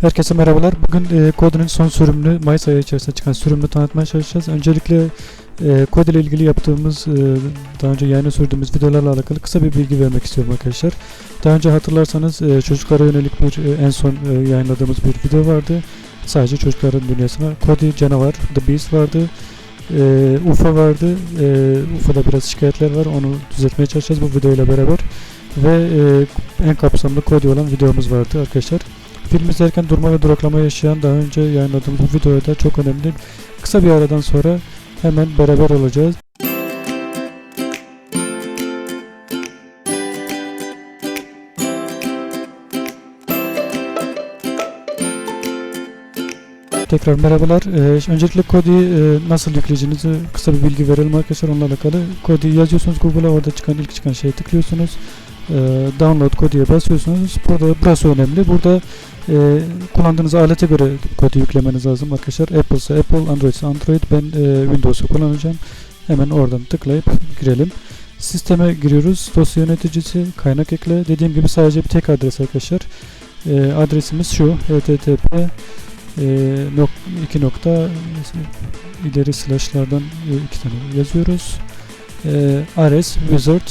Herkese merhabalar. Bugün e, Kode'nin son sürümünü, Mayıs ayı içerisinde çıkan sürümünü tanıtmaya çalışacağız. Öncelikle e, Kode ile ilgili yaptığımız, e, daha önce yayına sürdüğümüz videolarla alakalı kısa bir bilgi vermek istiyorum arkadaşlar. Daha önce hatırlarsanız e, çocuklara yönelik bir e, en son e, yayınladığımız bir video vardı. Sadece çocukların dünyasına. Cody canavar, The Beast vardı. E, UFO vardı. E, UFO'da biraz şikayetler var. Onu düzeltmeye çalışacağız bu videoyla beraber. Ve e, en kapsamlı Cody olan videomuz vardı arkadaşlar. Film izlerken durma ve duraklama yaşayan daha önce yayınladığımız bu videoda çok önemli. Kısa bir aradan sonra hemen beraber olacağız. Tekrar merhabalar. Ee, öncelikle Cody'yi e, nasıl yükleyeceğinizi kısa bir bilgi verelim arkadaşlar onunla alakalı. Cody'yi yazıyorsunuz Google'a orada çıkan ilk çıkan şeye tıklıyorsunuz. Ee, download Cody'ye basıyorsunuz. Burada burası önemli. Burada e, kullandığınız alete göre Cody'yi yüklemeniz lazım arkadaşlar. Apple ise Apple, Android ise Android. Ben e, Windows'u kullanacağım. Hemen oradan tıklayıp girelim. Sisteme giriyoruz. Dosya yöneticisi, kaynak ekle. Dediğim gibi sadece bir tek adres arkadaşlar. E, adresimiz şu. http e, nok, iki nokta ileri slashlardan e, iki tane yazıyoruz. E, rs wizard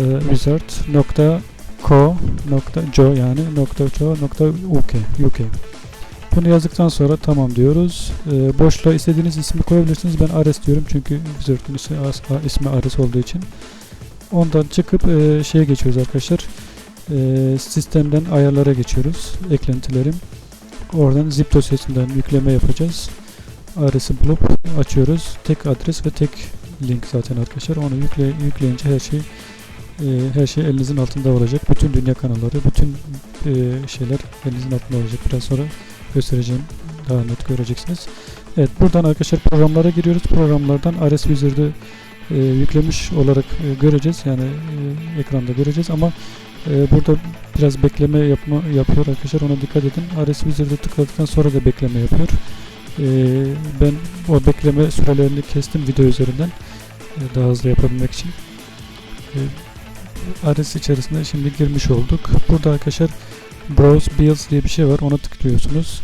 e, wizard nokta co nokta co yani nokta co nokta uk bunu yazdıktan sonra tamam diyoruz. E, boşluğa istediğiniz ismi koyabilirsiniz. Ben Ares diyorum çünkü Wizard'ın ismi Ares olduğu için. Ondan çıkıp e, şeye geçiyoruz arkadaşlar. E, sistemden ayarlara geçiyoruz. Eklentilerim. Oradan zip dosyasından yükleme yapacağız. Ares'i bulup açıyoruz. Tek adres ve tek link zaten arkadaşlar. Onu yükle, yükleyince her şey e, her şey elinizin altında olacak. Bütün dünya kanalları, bütün e, şeyler elinizin altında olacak. Biraz sonra göstereceğim. Daha net göreceksiniz. Evet buradan arkadaşlar programlara giriyoruz. Programlardan Ares Wizard'ı e, yüklemiş olarak e, göreceğiz. Yani e, ekranda göreceğiz ama e, burada biraz bekleme yapma yapıyor arkadaşlar. Ona dikkat edin. Ares Wizard'ı tıkladıktan sonra da bekleme yapıyor. Ben o bekleme sürelerini kestim video üzerinden. Daha hızlı yapabilmek için. E, Ares içerisinde şimdi girmiş olduk. Burada arkadaşlar Browse Builds diye bir şey var. Ona tıklıyorsunuz.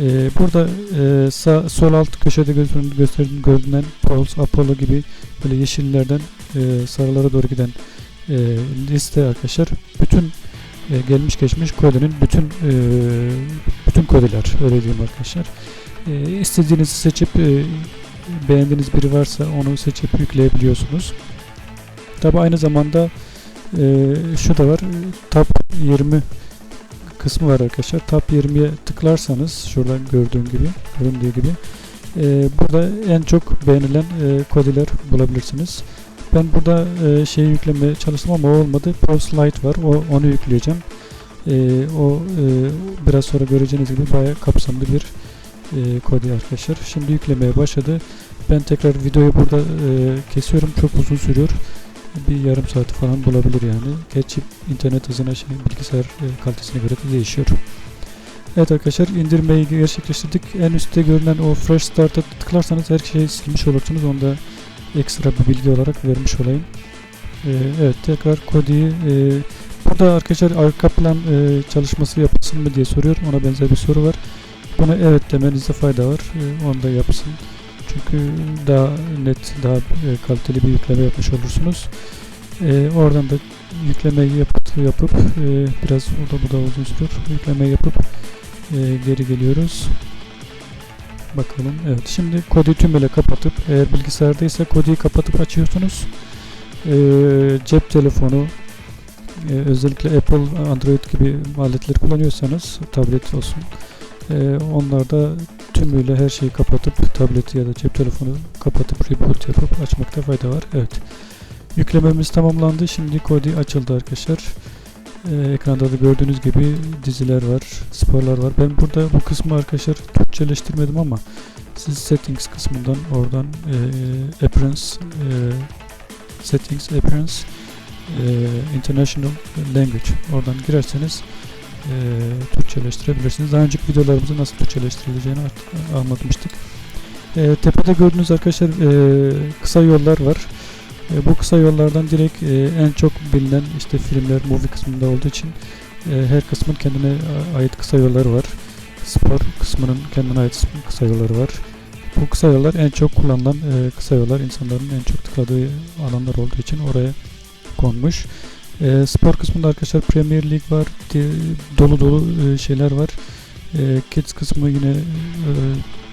Ee, burada e, sağ, sol alt köşede gösterilen görünen Pulse, Apollo gibi böyle yeşillerden e, sarılara doğru giden e, liste arkadaşlar. Bütün e, gelmiş geçmiş kodenin bütün e, bütün kodeler öyle diyeyim arkadaşlar. E, istediğinizi seçip e, beğendiğiniz biri varsa onu seçip yükleyebiliyorsunuz. Tabi aynı zamanda e, şu da var. Top 20 kısmı var arkadaşlar. Top 20'ye tıklarsanız şuradan gördüğüm gibi, göründüğü gibi e, burada en çok beğenilen e, kodiler bulabilirsiniz. Ben burada e, şeyi yüklemeye çalıştım ama olmadı. Pulse Lite var. O, onu yükleyeceğim. E, o e, biraz sonra göreceğiniz gibi bayağı kapsamlı bir e, kodi arkadaşlar. Şimdi yüklemeye başladı. Ben tekrar videoyu burada e, kesiyorum. Çok uzun sürüyor bir yarım saati falan bulabilir yani. Gerçi internet hızına şey, bilgisayar e, kalitesine göre de değişiyor. Evet arkadaşlar indirmeyi gerçekleştirdik. En üstte görünen o Fresh Start'a tıklarsanız her şeyi silmiş olursunuz. Onu da ekstra bir bilgi olarak vermiş olayım. Ee, evet tekrar Cody'yi e, burada arkadaşlar arka plan e, çalışması yapılsın mı diye soruyor. Ona benzer bir soru var. Buna evet demenizde fayda var. E, onu da yapsın. Çünkü daha net, daha e, kaliteli bir yükleme yapmış olursunuz. E, oradan da yüklemeyi yapıp, yapıp e, biraz o da bu da uzun sürüyor. Yüklemeyi yapıp e, geri geliyoruz. Bakalım. Evet. Şimdi kodu tümüyle kapatıp eğer bilgisayardaysa kodu kapatıp açıyorsunuz. E, cep telefonu e, özellikle Apple, Android gibi aletleri kullanıyorsanız tablet olsun. E, onlarda tümüyle her şeyi kapatıp tableti ya da cep telefonu kapatıp reboot yapıp açmakta fayda var. Evet. Yüklememiz tamamlandı. Şimdi Kodi açıldı arkadaşlar. Ee, ekranda da gördüğünüz gibi diziler var, sporlar var. Ben burada bu kısmı arkadaşlar Türkçeleştirmedim ama siz settings kısmından oradan e, appearance e, settings appearance e, international language oradan girerseniz e, Türkçeleştirebilirsiniz. Daha önceki videolarımızda nasıl Türkçeleştirileceğini anlatmıştık. E, tepede gördüğünüz arkadaşlar e, kısa yollar var. E, bu kısa yollardan direkt e, en çok bilinen işte filmler, movie kısmında olduğu için E, her kısmın kendine ait kısa yolları var. Spor kısmının kendine ait kısa yolları var. Bu kısa yollar en çok kullanılan e, kısa yollar insanların en çok tıkladığı alanlar olduğu için oraya konmuş. E, spor kısmında arkadaşlar Premier League var. di- dolu dolu e, şeyler var. E, Kids kısmı yine e,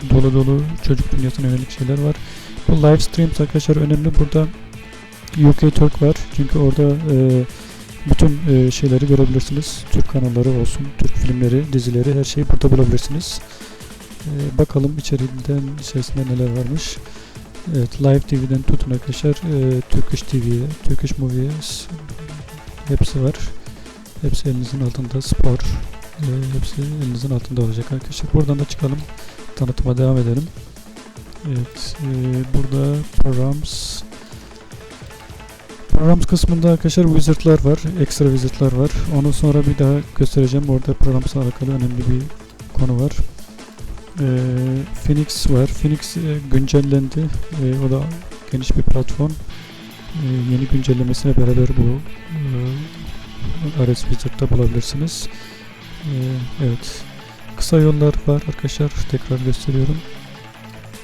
dolu dolu çocuk dünyasına yönelik şeyler var. Bu live streams arkadaşlar önemli. Burada UK Türk var. Çünkü orada e, bütün e, şeyleri görebilirsiniz. Türk kanalları olsun, Türk filmleri, dizileri her şeyi burada bulabilirsiniz. E, bakalım içeriden içerisinde neler varmış. Evet, Live TV'den tutun arkadaşlar. E, Turkish TV'ye, Turkish Movies hepsi var. Hepsi elinizin altında. Spor e, hepsi elinizin altında olacak arkadaşlar. Buradan da çıkalım. Tanıtıma devam edelim. Evet, e, burada programs Programs kısmında arkadaşlar wizardlar var, ekstra wizardlar var. Onu sonra bir daha göstereceğim. Orada programsla alakalı önemli bir konu var. Ee, Phoenix var. Phoenix e, güncellendi. Ee, o da geniş bir platform. Ee, yeni güncellemesine beraber bu e, RS Wizard'da bulabilirsiniz. Ee, evet. Kısa yollar var arkadaşlar. Tekrar gösteriyorum.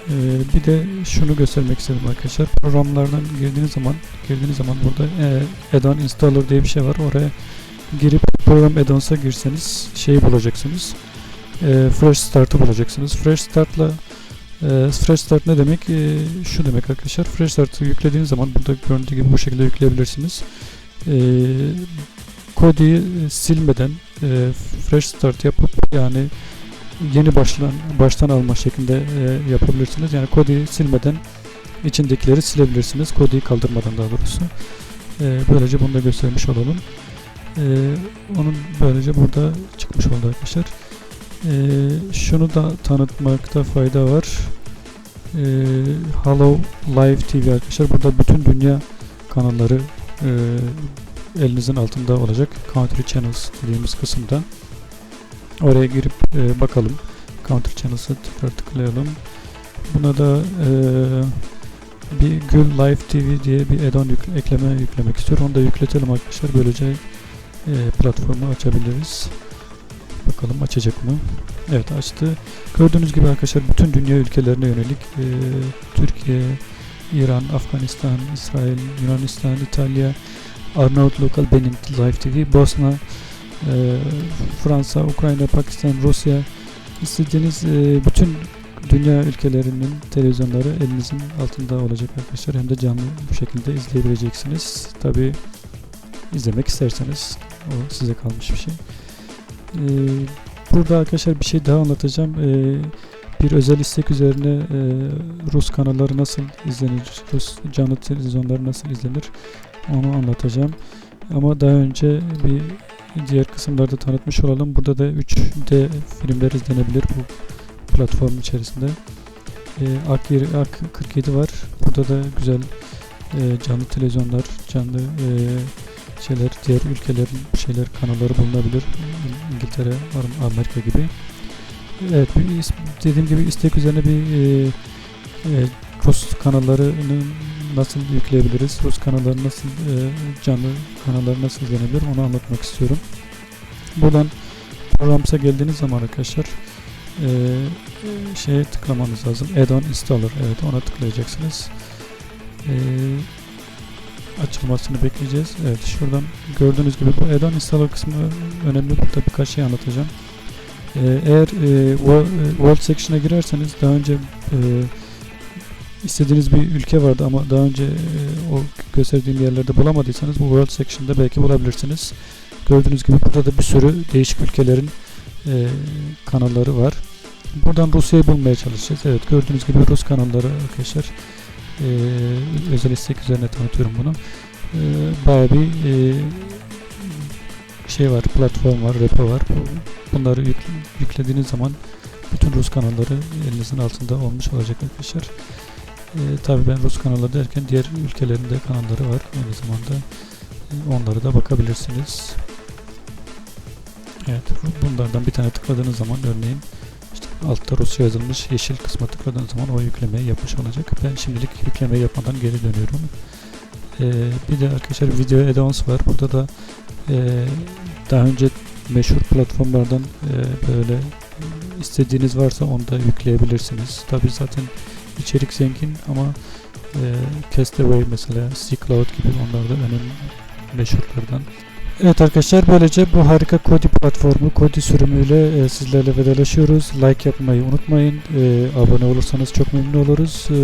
Ee, bir de şunu göstermek istedim arkadaşlar. Programlardan girdiğiniz zaman girdiğiniz zaman burada e, add-on installer diye bir şey var. Oraya girip program add-ons'a girseniz şeyi bulacaksınız. E, fresh start'ı bulacaksınız. Fresh start'la e, fresh start ne demek? E, şu demek arkadaşlar. Fresh start'ı yüklediğiniz zaman burada göründüğü gibi bu şekilde yükleyebilirsiniz. E, Kodi'yi silmeden e, fresh start yapıp yani yeni başlan baştan alma şeklinde e, yapabilirsiniz. Yani Kodi'yi silmeden içindekileri silebilirsiniz. Kodi'yi kaldırmadan daha doğrusu. E, böylece bunu da göstermiş olalım. E, onun böylece burada çıkmış oldu arkadaşlar. E, şunu da tanıtmakta fayda var. E, Hello Live TV arkadaşlar. Burada bütün dünya kanalları e, elinizin altında olacak. Country Channels dediğimiz kısımda. Oraya girip e, bakalım. Country Channels'a tekrar tıklayalım. Buna da e, bir Gül Live TV diye bir add-on yükle- ekleme yüklemek istiyorum. Onu da yükletelim arkadaşlar. Böylece e, platformu açabiliriz. Bakalım açacak mı? Evet açtı. Gördüğünüz gibi arkadaşlar bütün dünya ülkelerine yönelik e, Türkiye, İran, Afganistan, İsrail, Yunanistan, İtalya, Arnavut Lokal Benim Live TV, Bosna, e, Fransa, Ukrayna, Pakistan, Rusya istediğiniz e, bütün dünya ülkelerinin televizyonları elinizin altında olacak arkadaşlar. Hem de canlı bu şekilde izleyebileceksiniz. Tabi izlemek isterseniz o size kalmış bir şey. E, burada arkadaşlar bir şey daha anlatacağım. E, bir özel istek üzerine e, Rus kanalları nasıl izlenir, Rus canlı televizyonları nasıl izlenir onu anlatacağım. Ama daha önce bir diğer kısımlarda tanıtmış olalım. Burada da 3D filmler izlenebilir bu platform içerisinde. AK, yeri- AK 47 var. Burada da güzel e, canlı televizyonlar, canlı e, şeyler, diğer ülkelerin şeyler kanalları bulunabilir. İng- İngiltere, Amerika gibi. Evet, bir dediğim gibi istek üzerine bir e, e, Rus kanallarının nasıl yükleyebiliriz? Rus kanalları nasıl e, canlı kanalları nasıl izlenebilir? Onu anlatmak istiyorum. Buradan Programs'a geldiğiniz zaman arkadaşlar e, şeye tıklamanız lazım. Add-on installer. Evet ona tıklayacaksınız. E, açılmasını bekleyeceğiz. Evet şuradan gördüğünüz gibi bu add-on installer kısmı önemli. Burada birkaç şey anlatacağım. E, eğer e, e, World Section'a girerseniz daha önce e, istediğiniz bir ülke vardı ama daha önce e, o gösterdiğim yerlerde bulamadıysanız bu World Section'da belki bulabilirsiniz. Gördüğünüz gibi burada da bir sürü değişik ülkelerin e, kanalları var. Buradan Rusya'yı bulmaya çalışacağız. Evet gördüğünüz gibi Rus kanalları arkadaşlar. E, özel istek üzerine tanıtıyorum bunu. E, bayağı bir e, şey var, platform var, repo var. Bu- Bunları yük- yüklediğiniz zaman bütün Rus kanalları elinizin altında olmuş olacak arkadaşlar. E, tabii ben Rus kanalı derken diğer ülkelerin de kanalları var. Aynı zamanda e, onlara da bakabilirsiniz. Evet, bunlardan bir tane tıkladığınız zaman örneğin işte altta Rusça yazılmış yeşil kısma tıkladığınız zaman o yüklemeyi yapmış olacak. Ben şimdilik yüklemeyi yapmadan geri dönüyorum. Ee, bir de arkadaşlar video add-ons var. Burada da e, daha önce meşhur platformlardan e, böyle istediğiniz varsa onu da yükleyebilirsiniz. Tabi zaten içerik zengin ama e, Castaway mesela C-Cloud gibi onlar da önemli meşhurlardan. Evet arkadaşlar böylece bu harika Kodi platformu, Kodi sürümüyle e, sizlerle vedalaşıyoruz. Like yapmayı unutmayın. E, abone olursanız çok memnun oluruz. E,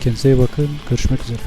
kendinize iyi bakın. Görüşmek üzere.